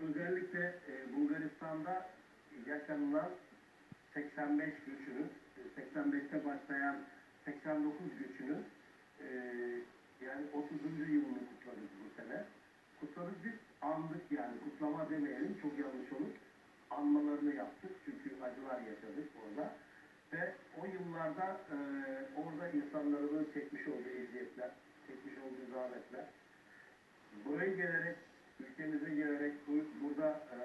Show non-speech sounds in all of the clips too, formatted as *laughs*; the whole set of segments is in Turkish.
özellikle e, Bulgaristan'da yaşanılan 85 göçünün, e, 85'te başlayan 89 göçünün e, yani 30. yılını kutladık bu sene. Kutladık biz andık yani kutlama demeyelim çok yanlış olur. Anmalarını yaptık çünkü acılar yaşadık orada. Ve o yıllarda e, orada insanların çekmiş olduğu eziyetler, çekmiş olduğu zahmetler, buraya gelerek, ülkemize gelerek bu- burada e,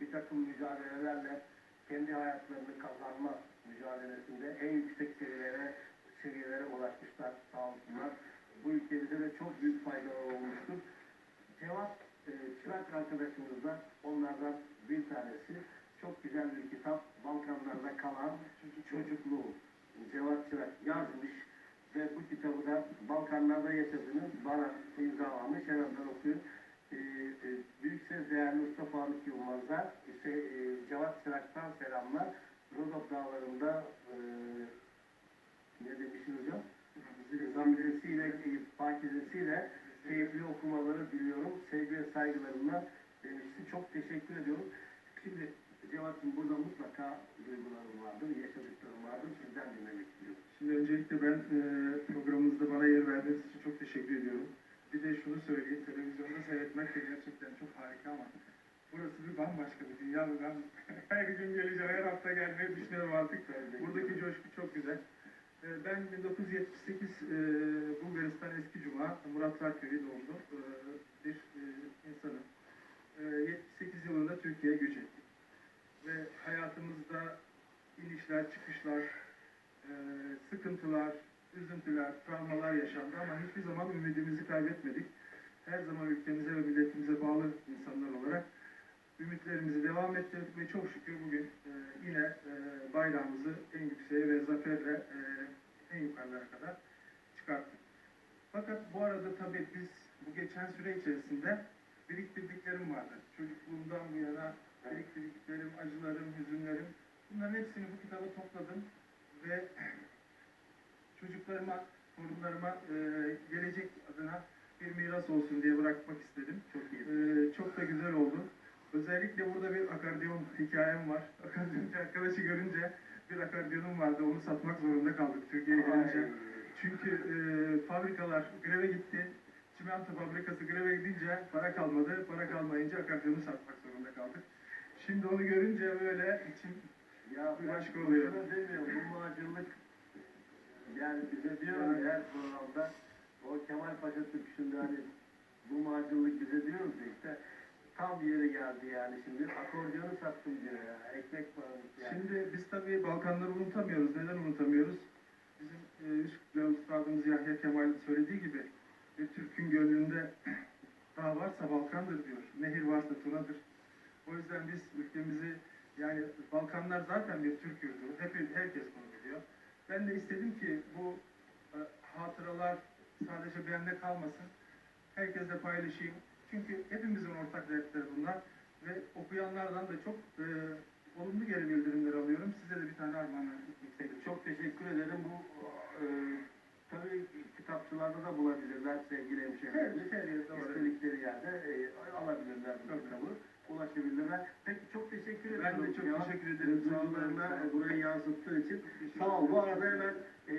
bir takım mücadelelerle kendi hayatlarını kazanma mücadelesinde en yüksek seviyelere seviyelere ulaşmışlar sağ olsunlar. Bu ülkemize de çok büyük faydalar olmuştur. Cevat e, Çırak arkadaşımız da onlardan bir tanesi. Çok güzel bir kitap. Balkanlarda kalan çocukluğu. Cevat Çırak yazmış ve bu kitabı da Balkanlarda yaşadığını bana imzalamış. Hemen okuyun. Ses değerli Usta Faruk Yılmaz'a işte, e, Cevat Çırak'tan selamlar. Rodop Dağları'nda e, ne demişsin hocam? Zambilesiyle, pakizesiyle keyifli okumaları diliyorum. Sevgi ve saygılarımla demişti. Çok teşekkür ediyorum. Şimdi Cevat'ın burada mutlaka duygularım vardır, yaşadıklarım vardır. Sizden dinlemek istiyorum. Şimdi öncelikle ben e, programınızda bana yer verdiğiniz için çok teşekkür ediyorum. Bir de şunu söyleyeyim, televizyonda seyretmek de gerçekten çok harika ama burası bir bambaşka bir dünya ben *laughs* her gün geleceğim, her hafta gelmeyi düşünüyorum artık. Buradaki coşku çok güzel. E, ben 1978 e, Bulgaristan Eski Cuma, Murat Sarköy'ü doğumlu e, bir e, insanım. E, 78 yılında Türkiye'ye göç ettik. Ve hayatımızda inişler, çıkışlar, sıkıntılar, üzüntüler, travmalar yaşandı ama hiçbir zaman ümidimizi kaybetmedik. Her zaman ülkemize ve milletimize bağlı insanlar olarak ümitlerimizi devam ettirdik ve çok şükür bugün e, yine e, bayrağımızı en yükseğe ve zaferle e, en yukarılara kadar çıkarttık. Fakat bu arada tabii biz bu geçen süre içerisinde biriktirdiklerim vardı. Çocukluğumdan bu yana biriktirdiklerim, acılarım, hüzünlerim bunların hepsini bu kitaba topladım ve çocuklarıma, torunlarıma e, gelecek adına bir miras olsun diye bırakmak istedim. Çok iyi. E, çok da güzel oldu. Özellikle burada bir akordeon hikayem var. Akordeoncu arkadaşı görünce bir akordiyonum vardı. Onu satmak zorunda kaldık Türkiye'ye gelince. Çünkü e, fabrikalar greve gitti. Çimento fabrikası greve gidince para kalmadı. Para kalmayınca akordiyonu satmak zorunda kaldık. Şimdi onu görünce böyle içim Ya Bir başka oluyor. demiyorum, bu muhacirlik yani bize diyor ya her programda o Kemal Paşa Türküsü'nde hani bu muhacirlik bize diyoruz işte tam yeri geldi yani şimdi akordiyonu sattım diyor ya ekmek parası yani. Şimdi biz tabii Balkanları unutamıyoruz. Neden unutamıyoruz? Bizim e, Üsküp'le Üstadımız Yahya Kemal söylediği gibi bir Türk'ün gönlünde *clears throat* dağ varsa Balkan'dır diyor. Nehir varsa Tuna'dır. O yüzden biz ülkemizi yani Balkanlar zaten bir Türk yurdu. Hep, herkes bunu biliyor. Ben de istedim ki bu e, hatıralar sadece bende kalmasın. Herkesle paylaşayım. Çünkü hepimizin ortak dertleri bunlar. Ve okuyanlardan da çok e, olumlu geri bildirimler alıyorum. Size de bir tane armağan istedim. Çok teşekkür ederim. Bu e, tabii kitapçılarda da bulabilirler sevgili hemşehrilerimiz. Evet. İstedikleri yerde e, alabilirler bu kitabı. Ulaşabilirler. Peki çok teşekkür ederim. Ben de çok Ya, teşekkür ederim. Sağ olun. Burayı yansıttığı için. Sağ ol. Bu arada hemen e,